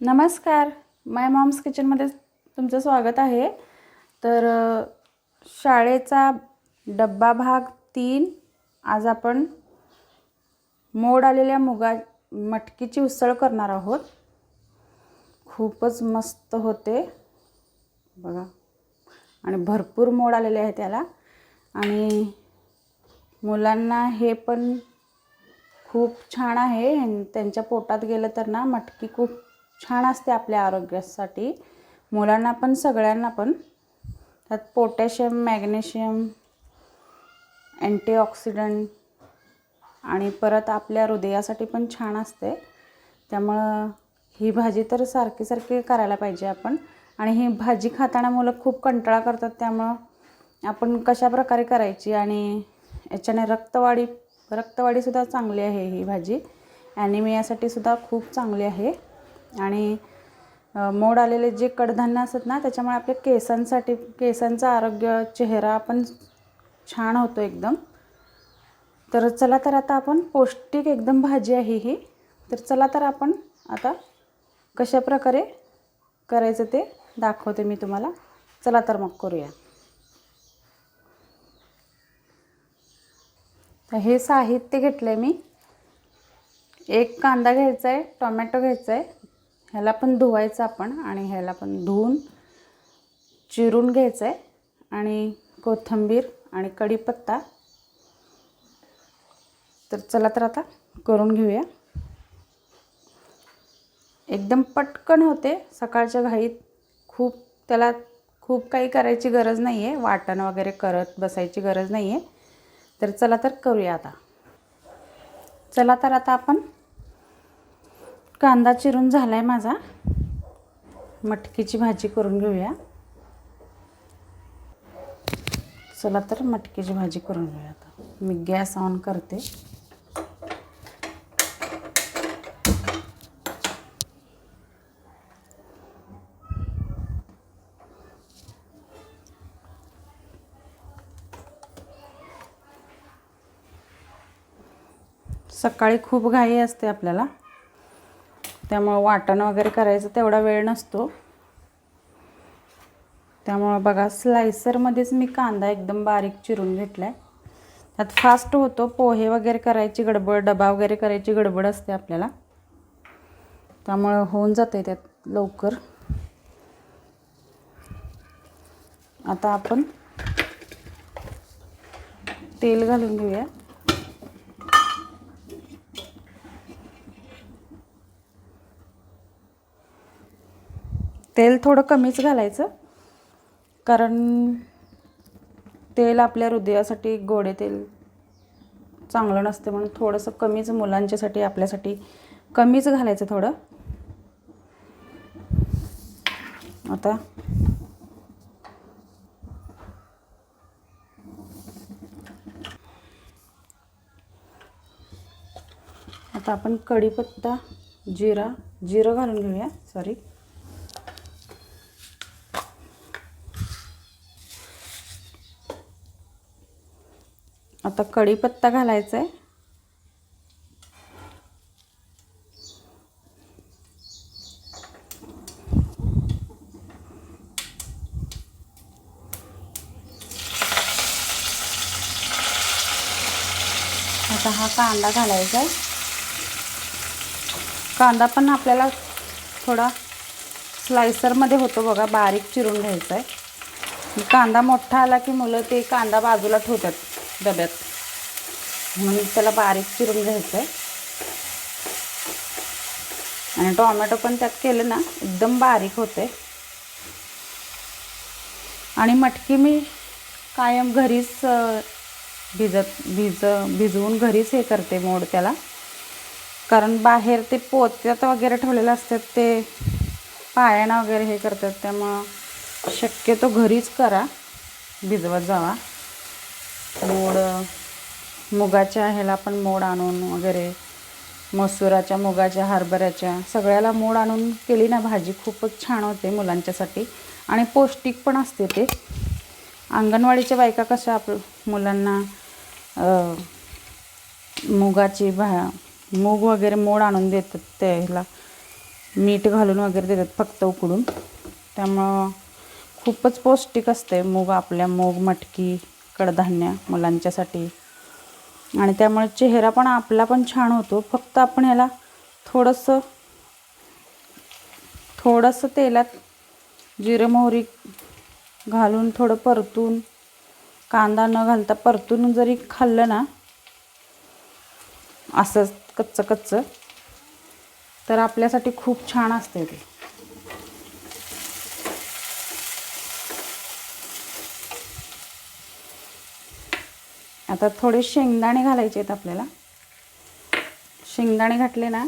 नमस्कार. माय मॉम्स किचनमध्ये तुमचं स्वागत आहे. तर शाळेचा डब्बा भाग तीन आज आपण मोड आलेल्या मुगा मटकीची उसळ करणार आहोत. खूपच मस्त होते. बघा. आणि भरपूर मोड आलेले आहे त्याला आणि मुलांना हे पण खूप छान आहे. त्यांच्या पोटात गेलं तर ना मटकी खूप छान असते आपल्या आरोग्यासाठी. मुलांना पण सगळ्यांना पण. त्यात पोटॅशियम मॅग्नेशियम अँटीऑक्सिडंट आणि परत आपल्या हृदयासाठी पण छान असते. त्यामुळं ही भाजी तर सारखी सारखी करायला पाहिजे आपण. आणि ही भाजी खाताना मुलं खूप कंटाळा करतात त्यामुळं आपण कशा प्रकारे करायची आणि याच्याने रक्तवाढी रक्तवाढीसुद्धा चांगली आहे ही भाजी. ॲनिमियासाठी सुद्धा खूप चांगली आहे. आणि मोड आलेले जे कडधान्य असतात ना त्याच्यामुळे आपल्या केसांसाठी केसांचं आरोग्य चेहरा पण छान होतो एकदम. तर चला तर आता आपण पौष्टिक एकदम भाजी आहे ही. तर चला तर आपण आता कशा प्रकारे करायचं ते दाखवते मी तुम्हाला. चला तर मग करूया. तर हे साहित्य घेतलं आहे मी. एक कांदा घ्यायचा आहे टोमॅटो घ्यायचा आहे ह्याला पण धुवायचं आपण आणि ह्याला पण धुवून चिरून घ्यायचं आहे आणि कोथिंबीर आणि कढीपत्ता. तर चला तर आता करून घेऊया. एकदम पटकन होते. सकाळच्या घाईत खूप त्याला खूप काही करायची गरज नाही आहे वाटण वगैरे करत बसायची गरज नाही आहे तर चला तर करूया आता. चला तर आता आपण कांदा चिरून झाला आहे माझा. मटकीची भाजी करून घेऊया. चला तर मटकीची भाजी करून घेऊया आता. मी गॅस ऑन करते. सकाळी खूप घाई असते आपल्याला. त्यामुळं वाटण वगैरे करायचं तेवढा वेळ नसतो. त्यामुळं बघा स्लायसरमध्येच मी कांदा एकदम बारीक चिरून घेतला आहे त्यात फास्ट होतो पोहे वगैरे करायची गडबड डबा वगैरे करायची गडबड असते आपल्याला. त्यामुळं होऊन जाते त्यात लवकर. आता आपण तेल घालून घेऊया. तेल थोडं कमीच घालायचं. कारण तेल आपल्या हृदयासाठी गोडे तेल चांगलं नसते म्हणून थोडंसं कमीच मुलांच्यासाठी आपल्यासाठी कमीच घालायचं थोडं. आता आता आपण कढीपत्ता जिरा जिरं घालून घेऊया. सॉरी आता कढीपत्ता घालायचा आहे. आता हा कांदा घालायचा आहे. कांदा पण आपल्याला थोडा स्लायसरमध्ये होतो बघा बारीक चिरून घ्यायचा आहे. कांदा मोठा आला की मुलं ते कांदा बाजूला ठेवतात डब्यात. म्हणून त्याला बारीक चिरून घ्यायचं आहे आणि टोमॅटो पण त्यात केलं ना एकदम बारीक होते आणि मटकी मी कायम घरीच भिजत भिज भिजवून घरीच हे करते मोड त्याला. कारण बाहेर ते पोत्यात वगैरे ठेवलेलं असतात ते पायानं वगैरे हे करतात त्यामुळं शक्यतो घरीच करा भिजवत जावा. मोड मुगाच्या ह्याला पण मोड आणून वगैरे मसुराच्या मुगाच्या हरभऱ्याच्या सगळ्याला मोड आणून केली ना भाजी. खूपच छान होते मुलांच्यासाठी. आणि पौष्टिक पण असते ते. अंगणवाडीच्या बायका कशा आप मुलांना मुगाची भा मूग वगैरे मोड आणून देतात त्याला ह्याला. मीठ घालून वगैरे देतात फक्त उकडून. त्यामुळं खूपच पौष्टिक असते मूग आपल्या. मूग मटकी कडधान्य मुलांच्यासाठी. आणि त्यामुळे चेहरा पण आपला पण छान होतो. फक्त आपण ह्याला थोडंसं थोडंसं तेलात जिरं मोहरी घालून थोडं परतून कांदा न घालता परतून जरी खाल्लं ना असंच कच्चं कच्चं तर आपल्यासाठी खूप छान असते ते. आता थोडे शेंगदाणे घालायचे आहेत आपल्याला. शेंगदाणे घातले ना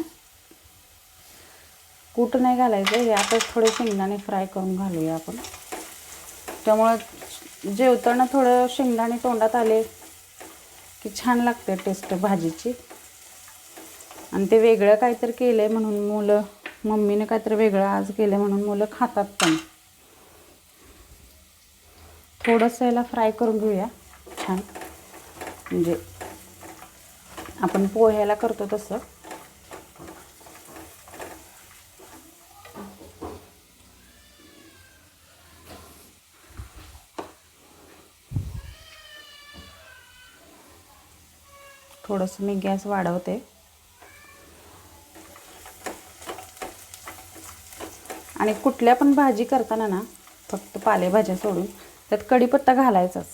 कूट नाही घालायचं हे आता थोडे शेंगदाणे फ्राय करून घालूया आपण. त्यामुळं जेवताना थोडं शेंगदाणे तोंडात आले की छान लागते टेस्ट भाजीची. आणि ते वेगळं काहीतरी केलं आहे म्हणून मुलं मम्मीने काहीतरी वेगळं आज केलं म्हणून मुलं खातात पण. थोडंसं याला फ्राय करून घेऊया छान. म्हणजे आपण पोह्याला करतो तसं. थोडंसं मी गॅस वाढवते. आणि कुठल्या पण भाजी करताना ना फक्त पालेभाज्या सोडून त्यात कढीपत्ता घालायचाच.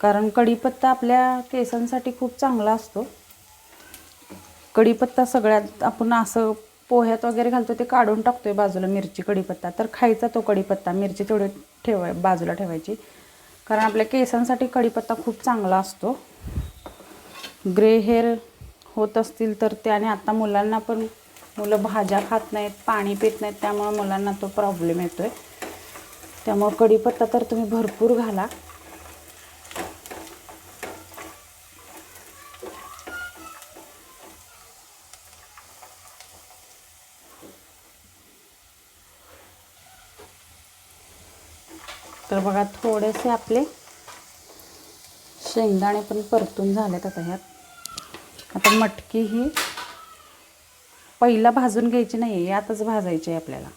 कारण कढीपत्ता आपल्या केसांसाठी खूप चांगला असतो. कढीपत्ता सगळ्यात आपण असं पोह्यात वगैरे घालतो ते काढून टाकतो आहे बाजूला मिरची कढीपत्ता. तर खायचा तो कढीपत्ता मिरची तेवढी ठेवाय बाजूला ठेवायची. कारण आपल्या केसांसाठी कढीपत्ता खूप चांगला असतो. ग्रे हेअर होत असतील तर ते आणि आता मुलांना पण मुलं भाज्या खात नाहीत पाणी पित नाहीत त्यामुळे मुलांना तो प्रॉब्लेम येतो आहे त्यामुळं कढीपत्ता तर तुम्ही भरपूर घाला. तर बघा थोडेसे आपले शेंगदाणे पण परतून झालेत आता ह्यात. आता मटकी ही पहिला भाजून घ्यायची नाही आहे यातच भाजायची आहे आपल्याला.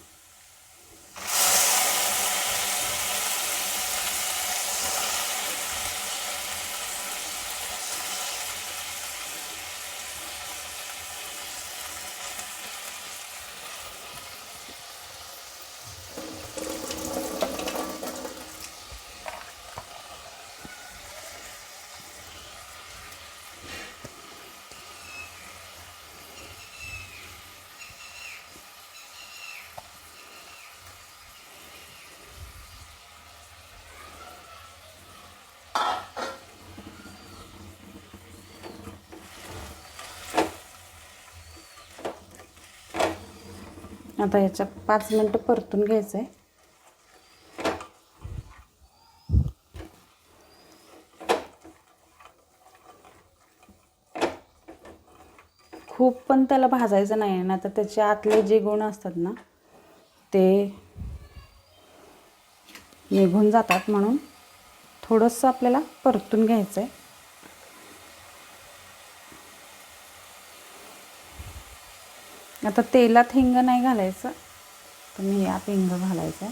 आता ह्याच्यात पाच मिनटं परतून घ्यायचं आहे. खूप पण त्याला भाजायचं नाही आहे ना तर त्याचे आतले जे गुण असतात ना ते निघून जातात म्हणून थोडंसं आपल्याला परतून घ्यायचं आहे आता तेलात हिंग नाही घालायचं तर मी यात हिंग घालायचं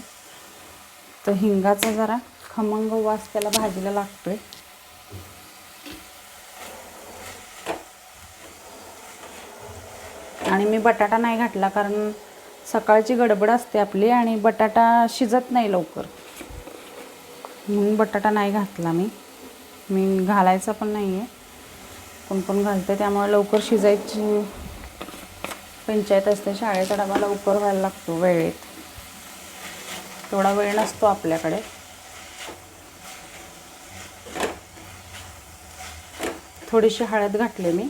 तर हिंगाचा जरा खमंग वास त्याला भाजीला लागतोय. आणि मी बटाटा नाही घातला कारण सकाळची गडबड असते आपली आणि बटाटा शिजत नाही लवकर. म्हणून बटाटा नाही घातला मी. मी घालायचा पण नाही आहे कोण कोण घालते त्यामुळे लवकर शिजायची पंचायत असते शाळेचा डबा लवकर व्हायला लागतो वेळेत. तेवढा वेळ नसतो आपल्याकडे. थोडीशी हळद घातली मी.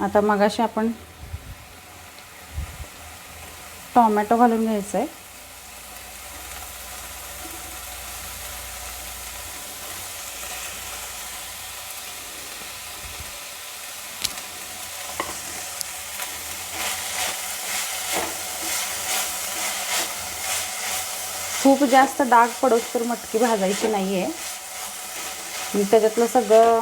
आता मगाशी आपण टॉमॅटो घालून घ्यायचं आहे खूप जास्त डाग पडोस तर मटकी भाजायची नाही आहे मी त्याच्यातलं सगळं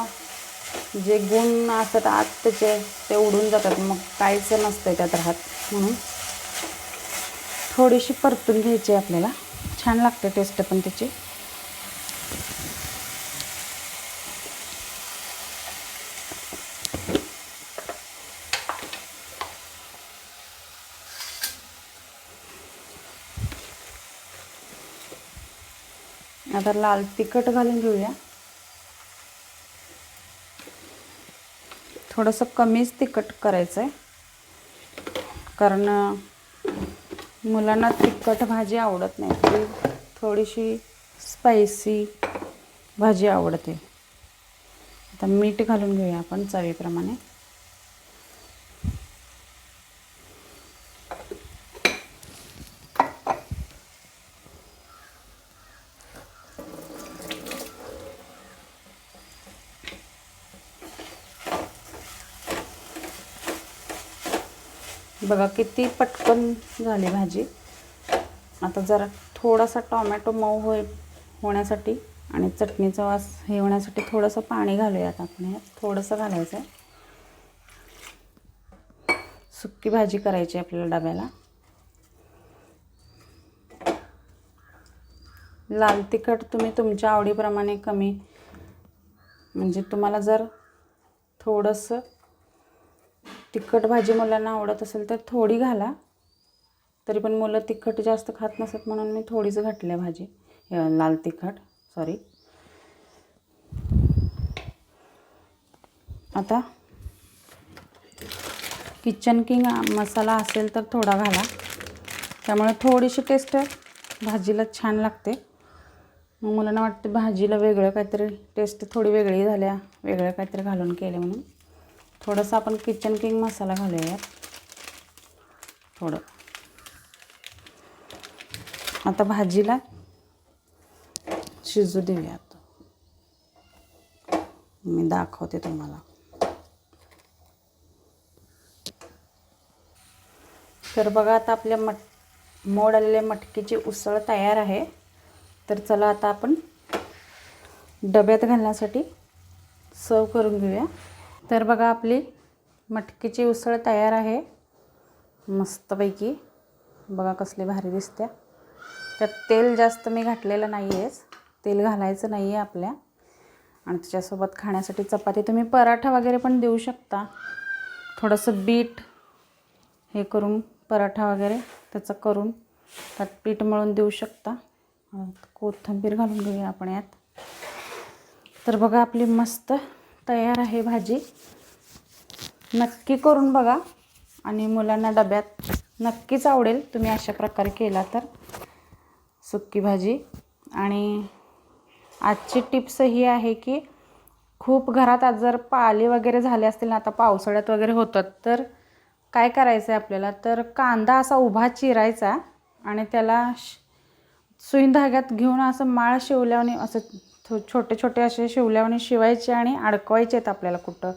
जे गुण असतात आत त्याचे ते उडून जातात. मग काहीच नसतं त्यात राहत म्हणून. थोडीशी परतून घ्यायची आहे आपल्याला. छान लागते टेस्ट पण त्याची. आता लाल तिखट घालून घेऊया. थोडंसं कमीच तिखट करायचं आहे कारण मुलांना तिखट भाजी आवडत नाही. ती थोडीशी स्पायसी भाजी आवडते. आता मीठ घालून घेऊया आपण चवीप्रमाणे. बघा किती पटकन झाली भाजी. आता जरा थोडासा टॉमॅटो मऊ होय होण्यासाठी आणि चटणीचा वास हे होण्यासाठी थोडंसं पाणी घालूयात आपण यात. थोडंसं घालायचं आहे सुक्की भाजी करायची आहे आपल्याला डब्याला. लाल तिखट तुम्ही तुमच्या आवडीप्रमाणे कमी म्हणजे तुम्हाला जर थोडंसं तिखट भाजी मुलांना आवडत असेल तर थोडी घाला. तरी पण मुलं तिखट जास्त खात नसत म्हणून मी थोडीच घातली आहे भाजी लाल तिखट सॉरी आता किचन किंग मसाला असेल तर थोडा घाला. त्यामुळे थोडीशी टेस्ट भाजीला छान लागते. मग मुलांना वाटतं भाजीला वेगळं काहीतरी टेस्ट थोडी वेगळी झाल्या वेगळं काहीतरी घालून केले म्हणून. थोडंसं आपण किचन किंग मसाला घालूया थोडं. आता भाजीला शिजू देऊयात. मी दाखवते तुम्हाला. तर बघा आता आपल्या मट मोड आलेल्या मटकीची उसळ तयार आहे. तर चला आता आपण डब्यात घालण्यासाठी सर्व करून घेऊया. तर बघा आपली मटकीची उसळ तयार आहे. मस्तपैकी. बघा कसली भारी दिसते. त्यात तेल जास्त मी घातलेलं नाही आहेच तेल घालायचं नाही आहे आपल्या. आणि त्याच्यासोबत खाण्यासाठी चपाती तुम्ही पराठा वगैरे पण देऊ शकता. थोडंसं बीट हे करून पराठा वगैरे त्याचं करून त्यात पीठ मळून देऊ शकता. कोथिंबीर घालून घेऊया आपण यात. तर बघा आपली मस्त तयार आहे भाजी. नक्की करून बघा. आणि मुलांना डब्यात नक्कीच आवडेल. तुम्ही अशा प्रकारे केला तर. सुक्की भाजी. आणि आजची टिप्स ही आहे की खूप घरात आज जर पाले वगैरे झाले असतील ना आता पावसाळ्यात वगैरे होतात तर काय करायचं आहे आपल्याला? तर कांदा असा उभा चिरायचा आणि त्याला सुईन सुई धाग्यात घेऊन असं माळ शिवल्याने असं छोटे छोटे असे शिवल्यावाने शिवायचे आणि अडकवायचे आहेत आपल्याला कुठं.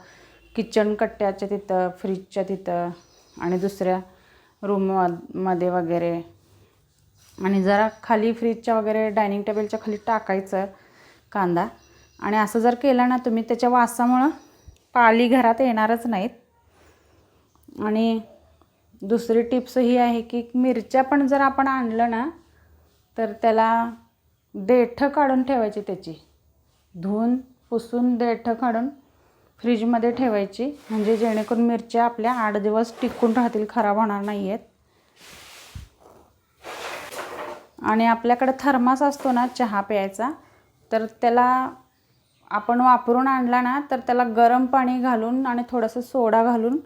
किचन कट्ट्याच्या तिथं फ्रीजच्या तिथं आणि दुसऱ्या रूममध्ये वगैरे. आणि जरा खाली फ्रीजच्या वगैरे डायनिंग टेबलच्या खाली टाकायचं कांदा. आणि असं जर केलं ना तुम्ही त्याच्या वासामुळं पाली घरात येणारच नाहीत. आणि दुसरी टिप्स ही आहे की मिरच्या पण जर आपण आणलं ना तर त्याला देठं काढून ठेवायची त्याची. धुवून पुसून देठं काढून फ्रीजमध्ये ठेवायची. म्हणजे जेणेकरून मिरच्या आपल्या आठ दिवस टिकून राहतील खराब होणार नाही आहेत आणि आपल्याकडे थर्मास असतो ना चहा प्यायचा तर त्याला आपण वापरून आणला ना तर त्याला गरम पाणी घालून आणि थोडंसं सोडा घालून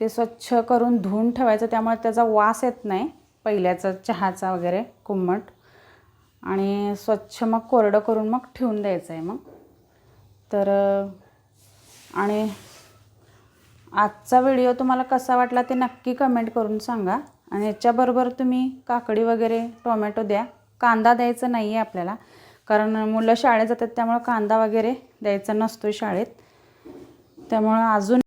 ते स्वच्छ करून धुवून ठेवायचं. त्यामुळे त्याचा वास येत नाही पहिल्याचा चहाचा वगैरे कुम्मट आणि स्वच्छ मग कोरडं करून मग ठेवून द्यायचं आहे मग. तर आणि आजचा व्हिडिओ तुम्हाला कसा वाटला ते नक्की कमेंट करून सांगा. आणि याच्याबरोबर तुम्ही काकडी वगैरे टोमॅटो द्या. कांदा द्यायचा नाही आहे आपल्याला. कारण मुलं शाळेत जातात त्यामुळं कांदा वगैरे द्यायचा नसतो शाळेत. त्यामुळं अजून